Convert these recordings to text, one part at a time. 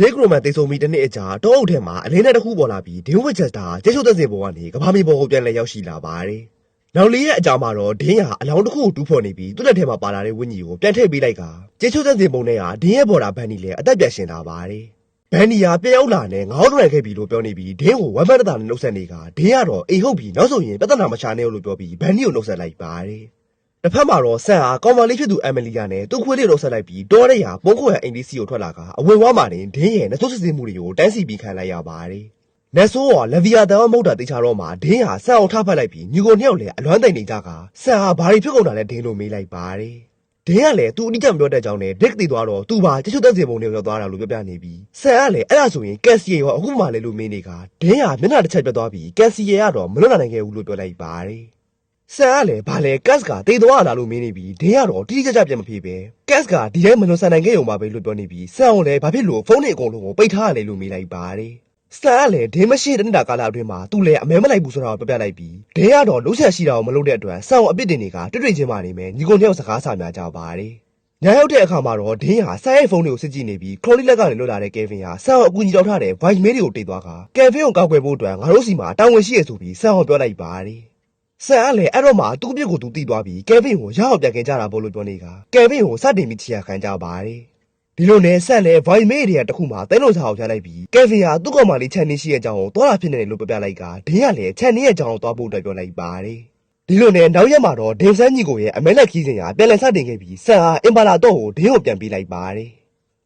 ဒေးကရိုမန်တေဆုံမီတစ်နှစ်အကြာတောအုပ်ထဲမှာအလင်းနဲ့တစ်ခုပေါ်လာပြီးဒင်းဝစ်ချက်တာကျေရှုသက်စင်ပေါ်ကနေကဘာမီပေါ်ကိုပြန်လဲရောက်ရှိလာပါတယ်။နောက်လေးရဲ့အကြာမှာတော့ဒင်းဟာအလောင်းတစ်ခုကိုတူးဖော်နေပြီးသူ့လက်ထဲမှာပါလာတဲ့ဝင်းကြီးကိုပြန်ထည့်ပေးလိုက်ကကျေရှုသက်စင်ပုံနဲ့ဟာဒင်းရဲ့ပေါ်တာဘန်နီလည်းအသက်ပြန်ရှင်လာပါတယ်။ဘန်နီဟာပြန်ရောက်လာနဲ့ငေါ့ထွက်ခဲ့ပြီလို့ပြောနေပြီးဒင်းကိုဝမ်မတ်တတာနဲ့နှုတ်ဆက်နေကဒင်းကတော့အိမ်ဟုတ်ပြီးနောက်ဆိုရင်ပြဿနာမရှာနဲ့လို့ပြောပြီးဘန်နီကိုနှုတ်ဆက်လိုက်ပါတယ်။ တစ်ဖက်မှာတော့ဆန်ဟာကောင်မလေးဖြစ်သူအမလီယာနဲ့သူ့ခွေးလေးတို့ဆက်လိုက်ပြီးတောရဲရာပုံခွေအိမ်ဒီစီကိုထွက်လာကအဝင်ဝါမှာတင်ဒင်းရဲ့နှစိုးစစ်စစ်မှုတွေကိုတန်းစီပြီးခံလိုက်ရပါတယ်။နက်ဆိုးကလဗီယာတန်မဟုတ်တာတေချာတော့မှဒင်းဟာဆန်အောင်ထားဖက်လိုက်ပြီးညီကိုနှစ်ယောက်လည်းအလွမ်းတိန်နေကြကဆန်ဟာဘာတွေဖြစ်ကုန်တာလဲဒင်းလို့မေးလိုက်ပါတယ်။ဒင်းကလည်းသူအတိအကျမပြောတတ်ကြောင်းနဲ့ဒစ်တည်သွားတော့သူပါတချို့သက်စီပုံတွေကိုရောက်သွားတာလို့ပြောပြနေပြီးဆန်ကလည်းအဲ့ဒါဆိုရင်ကက်စီယေရောအခုမှလည်းလို့မေးနေကဒင်းဟာမျက်နှာတစ်ချက်ပြတ်သွားပြီးကက်စီယေကတော့မလွတ်နိုင်ခဲ့ဘူးလို့ပြောလိုက်ပါတယ်။ ဆန်ကလည်းဘာလဲကတ်ကတေသွားလာလို့မင်းနေပြီဒင်းကတော့တိတိကျကျပြန်မဖြေပဲကတ်ကဒီတိုင်းမလွန်ဆန်နိုင်ခဲ့ရုံပါပဲလို့ပြောနေပြီဆန်အောင်လည်းဘာဖြစ်လို့ဖုန်းတွေအကုန်လုံးကိုပိတ်ထားရလဲလို့မေးလိုက်ပါတယ်ဆန်ကလည်းဒင်းမရှိတဲ့နေတာကာလအတွင်းမှာသူ့လည်းအမဲမလိုက်ဘူးဆိုတာကိုပြပြလိုက်ပြီးဒင်းကတော့လုံးချက်ရှိတာကိုမလုပ်တဲ့အတွက်ဆန်အောင်အပြစ်တင်တွေကတွေ့တွေ့ချင်းမှနေမယ်ညီကိုနှစ်ယောက်စကားဆများကြပါတယ်ညရောက်တဲ့အခါမှာတော့ဒင်းဟာဆန်ရဲ့ဖုန်းတွေကိုစစ်ကြည့်နေပြီးခရိုလီလက်ကနေလွတ်လာတဲ့ကယ်ဗင်ဟာဆန်အောင်အကူအညီတောက်ထားတဲ့ voice mail တွေကိုတိတ်သွားကကယ်ဗင်ကိုကောက်ွယ်ဖို့အတွက်ငါတို့စီမှာတာဝန်ရှိရဆိုပြီးဆန်အောင်ပြောလိုက်ပါတယ် ဆန်ကလည်းအဲ့တော့မှသူ့ပြစ်ကိုသူတီးသွားပြီးကယ်ဗင်ကိုရအောင်ပြန်ခင်ကြတာပေါ့လို့ပြောနေကကယ်ဗင်ကိုစတင်ပြီးချီရခံကြပါတယ်ဒီလိုနဲ့ဆန်လည်း voice mail တွေကတခုမှတဲလို့စားအောင်ချလိုက်ပြီးကယ်ဗင်ဟာသူ့ကောင်မလေးချန်နေရှိရဲ့အကြောင်းကိုသွားတာဖြစ်နေတယ်လို့ပြောပြလိုက်ကဒင်းကလည်းချန်နေရဲ့အကြောင်းကိုသွားဖို့အတွက်ပြောလိုက်ပါတယ်ဒီလိုနဲ့နောက်ရက်မှာတော့ဒင်းဆန်းညီကိုရဲ့အမဲလက်ခီးစဉ်ဟာပြန်လည်စတင်ခဲ့ပြီးဆန်ဟာအင်ပါလာတော့ကိုဒင်းကိုပြန်ပေးလိုက်ပါတယ်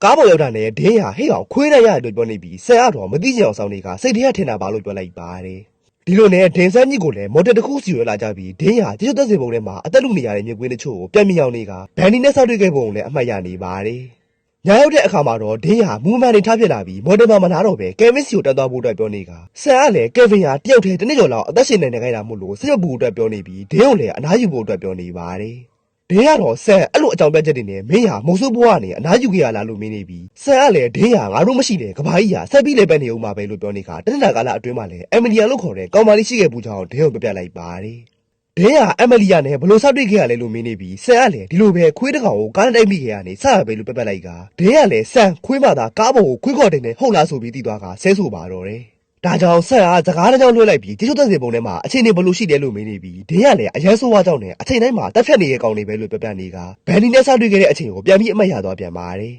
ကားပေါ်ရောက်တာနဲ့ဒင်းဟာဟိတ်အောင်ခွေးရရတယ်လို့ပြောနေပြီးဆန်ကတော့မသိချင်အောင်စောင်းနေကစိတ်ထဲကထင်တာပါလို့ပြောလိုက်ပါတယ် ဒီလိုနဲ့ဒင်းဆန်းကြီးကိုလည်းမော်တော်တစ်ခုစီရွေးလာကြပြီးဒင်းရကျေးဇူးသက်စေပုံထဲမှာအသက်လူနေရတဲ့မြက်ကွင်းတချို့ကိုပြန်မြောင်နေကဘန်နီနဲ့ဆောက်တွေ့ခဲ့ပုံကိုလည်းအမှတ်ရနေပါတယ်။ညရောက်တဲ့အခါမှာတော့ဒင်းရမူမန်နေထားပြစ်လာပြီးမော်တော်မှာမနာတော့ပဲကယ်ဗင်စီကိုတက်သွားဖို့အတွက်ပြောနေကဆန်ကလည်းကယ်ဗင်ဟာတယောက်တည်းတစ်နှစ်ကျော်လောက်အသက်ရှင်နေနေခဲ့တာမို့လို့စိတ်မပူအတွက်ပြောနေပြီးဒင်းကိုလည်းအနားယူဖို့အတွက်ပြောနေပါတယ်။ ဒင်းကတော့ဆန်အဲ့လိုအကြောင်းပြချက်တွေနဲ့မင်းဟာမုံဆိုးဘွားကနေအနားယူခဲ့ရလားလို့မင်းနေပြီးဆန်ကလည်းဒင်းဟာငါတို့မရှိတဲ့ကဘာကြီးဟာဆက်ပြီးလည်းပဲနေအောင်ပါပဲလို့ပြောနေကတနင်္လာကာလအတွင်းမှာလည်းအမလီယာလို့ခေါ်တဲ့ကောင်မလေးရှိခဲ့ပူကြောင်းဒင်းကိုပြပြလိုက်ပါတယ်ဒင်းဟာအမလီယာနဲ့ဘလို့ဆောက်တွေ့ခဲ့ရလဲလို့မင်းနေပြီးဆန်ကလည်းဒီလိုပဲခွေးတစ်ကောင်ကိုကားနဲ့တိုက်မိခဲ့ရနေစရပဲလို့ပြပြလိုက်ကဒင်းကလည်းဆန်ခွေးမသာကားပေါ်ကိုခွေးခေါ်တင်နေဟုတ်လားဆိုပြီးတည်သွားကဆဲဆိုပါတော့တယ် ဒါကြောင့်ဆက်အားစကားတစ်ကြောင်းလွှဲလိုက်ပြီးတိကျသက်စေပုံထဲမှာအချိန်နေဘလို့ရှိတယ်လို့မင်းနေပြီးဒင်းကလည်းအရန်ဆိုးဝါးကြောင်းနဲ့အချိန်တိုင်းမှာတက်ဖြတ်နေတဲ့ကောင်တွေပဲလို့ပြောပြနေကဘန်နီနဲ့ဆောက်တွေ့ခဲ့တဲ့အချိန်ကိုပြန်ပြီးအမှတ်ရသွားပြန်ပါတယ်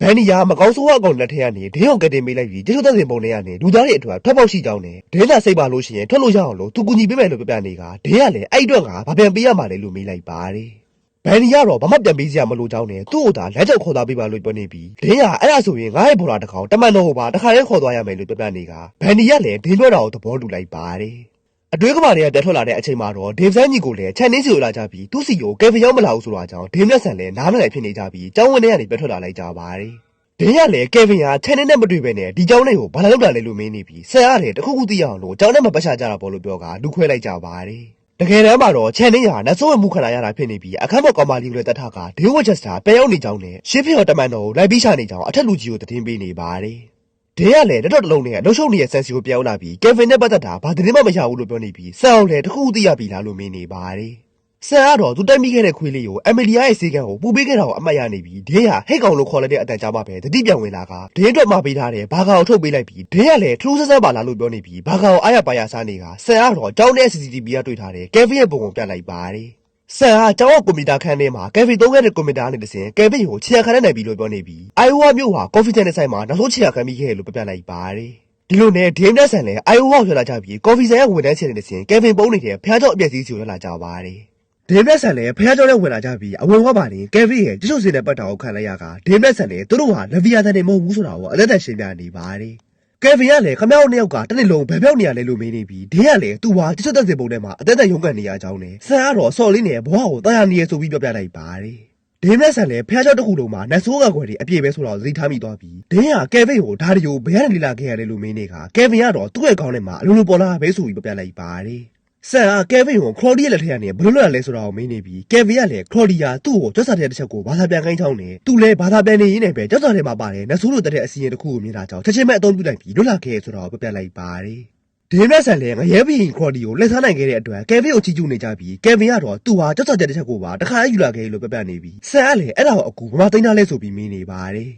ဘန်နီယာမကောင်းဆိုးဝါးအကောင်လက်ထက်ကနေဒင်းအောင်ကတင်ပေးလိုက်ပြီးတိကျသက်စေပုံထဲကနေလူသားတွေအတွက်ထွက်ပေါက်ရှိကြောင်းနဲ့ဒင်းသာစိတ်ပါလို့ရှိရင်ထွက်လို့ရအောင်လို့သူကူညီပေးမယ်လို့ပြောပြနေကဒင်းကလည်းအဲ့အတွက်ကဘာပြန်ပေးရမှာလဲလို့မေးလိုက်ပါတယ် ဘန်နီကတော့ဘာမှပြန်ပေးစရာမလိုကြောင်းနဲ့သူ့ကိုသာလက်ချက်ခေါ်သွားပေးပါလို့ပြောနေပြီးဒင်းကအဲ့ဒါဆိုရင်ငါ့ရဲ့ဘော်လာတစ်ကောင်တမန်တော်ဟိုပါတစ်ခါတည်းခေါ်သွားရမယ်လို့ပြောပြနေကဘန်နီကလည်းဒင်းပြောတာကိုသဘောတူလိုက်ပါတယ်အတွင်းကမာတွေကတက်ထွက်လာတဲ့အချိန်မှာတော့ဒေဗဆန်ညီကိုလည်းချန်နင်းစီကိုလာကြပြီးသူ့စီကိုကယ်ဖီရောက်မလာဘူးဆိုတာကြောင့်ဒင်းမျက်ဆန်လည်းနားမလည်ဖြစ်နေကြပြီးကျောင်းဝင်းထဲကနေပြတ်ထွက်လာလိုက်ကြပါတယ်ဒင်းရလည်းကယ်ဗင်ဟာချန်နင်းနဲ့မတွေ့ပဲနဲ့ဒီကျောင်းလေးကိုဘာလာလောက်တာလဲလို့မင်းနေပြီးဆန်ရတယ်တခုခုသိရအောင်လို့ကျောင်းထဲမှာပတ်ချကြတာပေါ့လို့ပြောကလူခွဲလိုက်ကြပါတယ် တကယ်တမ်းမှာတော့ချန်နင်းဟာနတ်ဆိုးဝမှုခန္ဓာရတာဖြစ်နေပြီးအခမ်းပေါ်ကောင်မလေးကိုလည်းတတ်ထားကဒေးဝချက်စတာပြန်ရောက်နေကြောင်းနဲ့ရှင်းဖေော်တမန်တော်ကိုလိုက်ပြီးရှာနေကြောင်းအထက်လူကြီးကိုသတင်းပေးနေပါတယ်။ဒေးကလည်းလက်တော့တစ်လုံးနဲ့လှုပ်ရှုပ်နေတဲ့ဆန်စီကိုပြန်ရောက်လာပြီးကယ်ဗင်နဲ့ပတ်သက်တာဘာသတင်းမှမရဘူးလို့ပြောနေပြီးဆန်အောင်လည်းတခုခုသိရပြီလားလို့မင်းနေပါတယ်။ ဆန်ကတော့သူတိုက်မိခဲ့တဲ့ခွေးလေးကိုအမီလီယာရဲ့စေကံကိုပူပေးခဲ့တာကိုအမှတ်ရနေပြီးဒေးဟာဟိတ်ကောင်လို့ခေါ်လိုက်တဲ့အတန်ကြားမှပဲတတိပြန်ဝင်လာကဒေးအတွက်မှပေးထားတဲ့ဘာကာကိုထုတ်ပေးလိုက်ပြီးဒေးကလည်းထူးဆန်းဆန်းပါလားလို့ပြောနေပြီးဘာကာကိုအားရပါရစားနေကဆန်ကတော့ကြောင်းတဲ့ CCTV ကတွေ့ထားတဲ့ကယ်ဗင်ရဲ့ပုံကိုပြလိုက်ပါတယ်။ဆန်ဟာကျောင်းကွန်ပျူတာခန်းထဲမှာကယ်ဖီသုံးခဲ့တဲ့ကွန်ပျူတာနဲ့တစ်စင်ကယ်ဗင်ကိုချီရခံနိုင်ပြီလို့ပြောနေပြီးအိုင်ဝါမြို့ဟာကော်ဖီချန်တဲ့ဆိုင်မှာနောက်ဆုံးချီရခံပြီးခဲ့တယ်လို့ပြပြလိုက်ပါတယ်ဒီလိုနဲ့ဒင်းတက်ဆန်လည်းအိုင်ဝါကိုရောက်လာကြပြီးကော်ဖီဆိုင်ကဝန်ထမ်းချင်တဲ့တစ်စင်ကယ်ဗင်ပုံးနေတဲ့ဖះကြောက်အပြက်စီးစီကိုရောက်လာကြပါတယ် ဒင်းတက်ဆန်လည်းဖះကြောက်နဲ့ဝင်လာကြပြီးအဝင်ဝါပါနေကယ်ဗင်ရဲ့တချို့စင်တဲ့ပတ်တာကိုခံလိုက်ရကဒင်းတက်ဆန်လည်းသူတို့ဟာလဗီယာတန်နေမဟုတ်ဘူးဆိုတာကိုအသက်သက်ရှင်းပြနေပါတယ်ကယ်ဗင်ကလည်းခမောက်နှစ်ယောက်ကတစ်နေ့လုံးဘယ်ပြောက်နေရလဲလို့မေးနေပြီးဒင်းကလည်းသူ့ဟာတချို့သက်စင်ပုံထဲမှာအသက်သက်ရုန်းကန်နေရကြောင်းနဲ့ဆန်ကတော့စော်လေးနဲ့ဘဝကိုတာယာနေရဆိုပြီးပြောပြလိုက်ပါတယ်ဒင်းနဲ့ဆန်လည်းဖះကြောက်တစ်ခုလုံးမှာနတ်ဆိုးကကွယ်တွေအပြည့်ပဲဆိုတော့သတိထားမိသွားပြီးဒင်းကကယ်ဗင်ကိုဓာရီကိုဘယ်ကနေလေ့လာခဲ့ရလဲလို့မေးနေကကယ်ဗင်ကတော့သူ့ရဲ့ခေါင်းထဲမှာအလိုလိုပေါ်လာပဲဆိုပြီးပြောပြလိုက်ပါတယ် ဆန်ကကယ်ဗင်ကိုခရော်ဒီရဲ့လက်ထက်ကနေဘယ်လိုလုပ်ရလဲဆိုတာကိုမေးနေပြီးကယ်ဗင်ကလည်းခရော်ဒီယာသူ့ကိုကြွတ်စာတဲ့တစ်ချက်ကိုဘာသာပြန်ခိုင်းချောင်းနေသူလည်းဘာသာပြန်နေရင်းနဲ့ပဲကြွတ်စာထဲမှာပါတယ်နတ်ဆိုးလိုတက်တဲ့အစီအရင်တစ်ခုကိုမြင်တာကြောင့်ချက်ချင်းပဲအသုံးပြုလိုက်ပြီးလွတ်လာခဲ့ဆိုတာကိုပြပြလိုက်ပါတယ်ဒင်းမက်ဆန်လည်းငရဲဘီခရော်ဒီကိုလက်စားနိုင်ခဲ့တဲ့အတွက်ကယ်ဗင်ကိုချီကျူးနေကြပြီးကယ်ဗင်ကတော့သူ့ဟာကြွတ်စာတဲ့တစ်ချက်ကိုပါတခါယူလာခဲ့လို့ပြပြနေပြီးဆန်ကလည်းအဲ့ဒါကိုအကူဘာမှသိမ်းထားလဲဆိုပြီးမင်းနေပါတယ်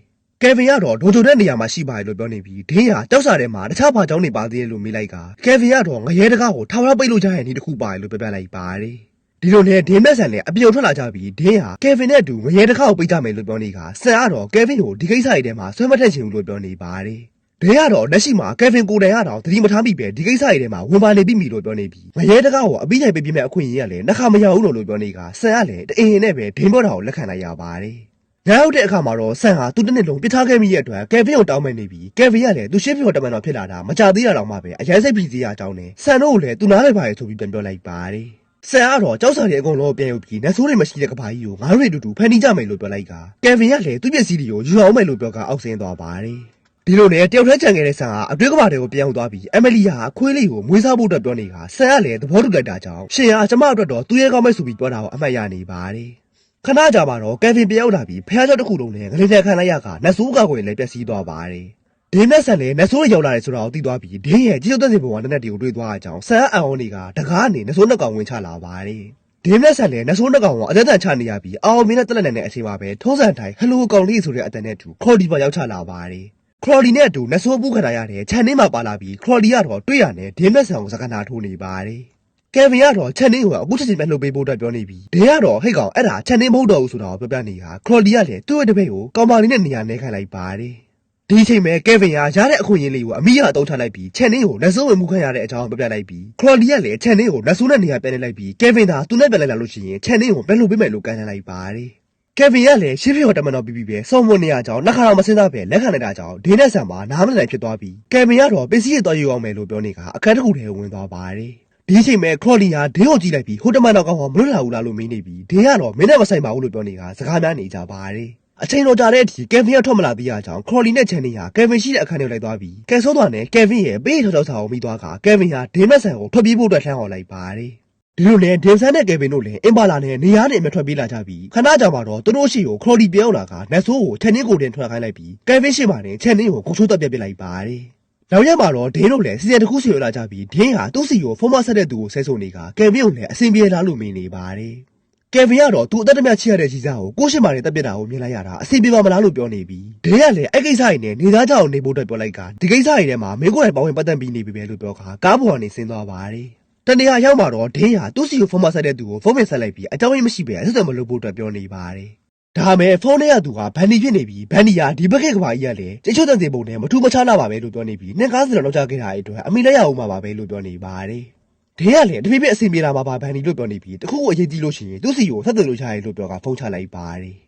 ကယ်ဗင်ကတော့ဒေါ်ဂျိုတဲ့နေရာမှာရှိပါတယ်လို့ပြောနေပြီးဒင်းဟာကြောက်စာထဲမှာတခြားဘာကြောင့်နေပါသေးတယ်လို့မေးလိုက်ကကယ်ဗင်ကတော့ငရဲတကားကိုထောင်ရပိတ်လို့ကြရဲ့နေ့တစ်ခုပါတယ်လို့ပြောပြလိုက်ပါတယ်ဒီလိုနဲ့ဒင်းမက်ဆန်လည်းအပြုံထွက်လာကြပြီးဒင်းဟာကယ်ဗင်နဲ့အတူငရဲတကားကိုပိတ်ကြမယ်လို့ပြောနေကဆန်ကတော့ကယ်ဗင်ကိုဒီကိစ္စတွေထဲမှာဆွဲမထက်ချင်ဘူးလို့ပြောနေပါတယ်ဒင်းကတော့လက်ရှိမှာကယ်ဗင်ကိုတိုင်ရတော့သတိမထားမိပဲဒီကိစ္စတွေထဲမှာဝင်ပါနေပြီမီလို့ပြောနေပြီးငရဲတကားကိုအပိနိုင်ပိတ်ပြမဲ့အခွင့်အရေးကလည်းနှခါမရဘူးလို့လို့ပြောနေကဆန်ကလည်းတအင်းနဲ့ပဲဒင်းပေါ်တာကိုလက်ခံလိုက်ရပါတယ်။ နောက်တဲ့အခါမှာတော့ဆန်ဟာသူ့တစ်နှစ်လုံးပြစ်ထားခဲ့မိရဲ့အတွက်ကယ်ဗင်ကိုတောင်းပန်နေပြီးကယ်ဗင်ကလည်းသူရှင်းပြတော်တမန်တော်ဖြစ်လာတာမကြသေးရတော့မှပဲအရင်စိတ်ဖိစီးရအကြောင်းနဲ့ဆန်တို့ကိုလည်းသူနားလိုက်ပါရဲ့ဆိုပြီးပြန်ပြောလိုက်ပါတယ်။ဆန်ကတော့ကြောက်စာတွေအကုန်လုံးပြန်ယူပြီးနတ်ဆိုးတွေမရှိတဲ့ကဘာကြီးကိုငါတို့တွေအတူတူဖန်တီးကြမယ်လို့ပြောလိုက်ကကယ်ဗင်ကလည်းသူ့ပစ္စည်းတွေကိုယူအောင်မယ်လို့ပြောကအောက်ဆင်းသွားပါတယ်။ဒီလိုနဲ့တယောက်တည်းကြံခဲ့တဲ့ဆန်ဟာအတွေ့ကဘာတွေကိုပြန်ရောက်သွားပြီးအမလီယာအခွေးလေးကိုမွေးစားဖို့အတွက်ပြောနေတာဆန်ကလည်းသဘောတူလိုက်တာကြောင့်ရှင်ဟာကျမအတွက်တော့သူ့ရဲ့ကောင်းမဲ့ဆိုပြီးပြောတာကိုအမှတ်ရနေပါတယ်။ ခဏကြာမှာတော့ကယ်ဗင်ပြောက်လာပြီးဖះကြောက်တစ်ခုလုံးနဲ့ငလင်းတဲ့ခံလိုက်ရကနတ်ဆိုးကောက်ွယ်လည်းပျက်စီးသွားပါတယ်။ဒင်းနဲ့ဆန်လည်းနတ်ဆိုးရောက်လာတယ်ဆိုတာကိုသိသွားပြီးဒင်းရဲ့ကြီးကျုပ်သက်စီဘုံကနက်နက်တွေကိုတွေးသွားတဲ့အကြောင်းဆန်အံ့ဩနေကတကားအနေနတ်ဆိုးနှစ်ကောင်ဝင်ချလာပါတယ်။ဒင်းနဲ့ဆန်လည်းနတ်ဆိုးနှစ်ကောင်ကအသက်တန်ချနေရပြီးအာအောင်မင်းနဲ့တက်လက်နဲ့အချိန်မှာပဲထုံးစံတိုင်းဟလိုကောင်လေးဆိုတဲ့အတန်နဲ့တူခေါ်ဒီပါရောက်ချလာပါတယ်။ခရော်လီနဲ့အတူနတ်ဆိုးပူးခဏရတဲ့ခြံနှင်းမှာပါလာပြီးခရော်လီကတော့တွေ့ရနဲ့ဒင်းနဲ့ဆန်ကိုစကားနာထိုးနေပါတယ်။ ကယ်ဗင်ကတော့ချက်နင်းကိုအခုချက်ချင်းပြန်လှုပ်ပေးဖို့အတွက်ပြောနေပြီးဒဲကတော့ဟိတ်ကောင်အဲ့ဒါချက်နင်းမဟုတ်တော့ဘူးဆိုတာကိုပြောပြနေတာခရော်လီကလည်းသူ့ရဲ့တပည့်ကိုကောင်ပါလေးနဲ့နေရာနေခိုင်းလိုက်ပါတယ်ဒီအချိန်မှာကယ်ဗင်ကရတဲ့အခွင့်အရေးလေးကိုအမိရအသုံးချလိုက်ပြီးချက်နင်းကိုလက်စိုးဝင်မှုခံရတဲ့အကြောင်းပြောပြလိုက်ပြီးခရော်လီကလည်းချက်နင်းကိုလက်စိုးနဲ့နေရာပြန်နေလိုက်ပြီးကယ်ဗင်သာသူနဲ့ပြန်လိုက်လာလို့ရှိရင်ချက်နင်းကိုပြန်လှုပ်ပေးမယ်လို့ကမ်းလှမ်းလိုက်ပါတယ်ကယ်ဗင်ကလည်းရှင်းပြတော်တမန်တော်ပြီးပြီးပဲစောမွန်နေရကြောင်းလက်ခါတော့မစင်းသားပဲလက်ခံလိုက်တာကြောင့်ဒေးနဲ့ဆန်မှာနားမလည်ဖြစ်သွားပြီးကယ်ဗင်ကတော့ပစ္စည်းရသွားယူအောင်မယ်လို့ပြောနေကအခန်းတစ်ခုထဲဝင်သွားပါတယ် ဒီအချိန်မဲ့ခရော်လီဟာဒင်းကိုကြည့်လိုက်ပြီးဟိုတမန်တော်ကောင်ကမလွတ်လာဘူးလားလို့မေးနေပြီးဒင်းကတော့မင်းနဲ့မဆိုင်ပါဘူးလို့ပြောနေတာစကားများနေကြပါတယ်အချိန်တော်ကြာတဲ့အထိကယ်ဗင်ကထွက်မလာသေးရကြောင်းခရော်လီနဲ့ချန်နီဟာကယ်ဗင်ရှိတဲ့အခန်းထဲလိုက်သွားပြီးကယ်ဆိုးသွားနဲ့ကယ်ဗင်ရဲ့ပေးထောက်ထောက်စာကိုမိသွားကကယ်ဗင်ဟာဒင်းမက်ဆန်ကိုထွက်ပြေးဖို့အတွက်လှမ်းဟော်လိုက်ပါတယ်ဒီလိုနဲ့ဒင်ဆန်နဲ့ကယ်ဗင်တို့လည်းအင်ပါလာနဲ့နေရာနဲ့အမထွက်ပြေးလာကြပြီးခဏကြာမှတော့သူတို့ရှိကိုခရော်လီပြောင်းလာကနတ်ဆိုးကိုချန်နင်းကိုတင်ထွက်ခိုင်းလိုက်ပြီးကယ်ဗင်ရှိမှနဲ့ချန်နင်းကိုကိုချိုးတက်ပြစ်ပစ်လိုက်ပါတယ် နောက်ရက်မှာတော့ဒင်းတို့လည်းစီစဉ်တစ်ခုစီရလာကြပြီးဒင်းဟာသူ့စီကိုဖုံးမဆက်တဲ့သူကိုဆဲဆိုနေကကယ်ဗင်ကိုလည်းအဆင်ပြေလားလို့မင်းနေပါတယ်ကယ်ဗင်ကတော့သူ့အသက်တမချစ်ရတဲ့ကြီးစားကိုကိုရှိမာနဲ့တက်ပြစ်တာကိုမြင်လိုက်ရတာအဆင်ပြေပါမလားလို့ပြောနေပြီးဒင်းကလည်းအဲ့ကိစ္စရည်နဲ့နေသားကြောင်နေဖို့အတွက်ပြောလိုက်ကဒီကိစ္စရည်ထဲမှာမင်းကိုယ်တိုင်ပါဝင်ပတ်သက်ပြီးနေပြီပဲလို့ပြောခါကားပေါ်ကနေဆင်းသွားပါတယ်တနေရာရောက်မှာတော့ဒင်းဟာသူ့စီကိုဖုံးမဆက်တဲ့သူကိုဖုံးပင်ဆက်လိုက်ပြီးအကြောင်းရင်းမရှိပဲအဆက်အသွယ်မလုပ်ဖို့အတွက်ပြောနေပါတယ် ဒါမဲ့ဖုန်းထဲကသူကဘန်ဒီဖြစ်နေပြီး ဘန်ဒီဟာ ဒီဘက်ကကဘာကြီးကလည်းကျိတ်ချွတ်တဲ့စီပုံနဲ့ မထူးမခြားလာပါပဲလို့ ပြောနေပြီး နှင်ကားစတော့လောက်ချခဲ့တာအတွက် အမိလက်ရအောင်မှာပါပဲလို့ ပြောနေပါတယ်။ဒေးကလည်း တဖြည်းဖြည်းအစီအပြေလာမှာပါ ဘန်ဒီလို့ ပြောနေပြီး တခုခုအရေးကြီးလို့ရှိရင် သူ့စီကို ဆက်သွယ်လို့ချရတယ်လို့ ပြောကဖုန်းချလိုက်ပါတယ်။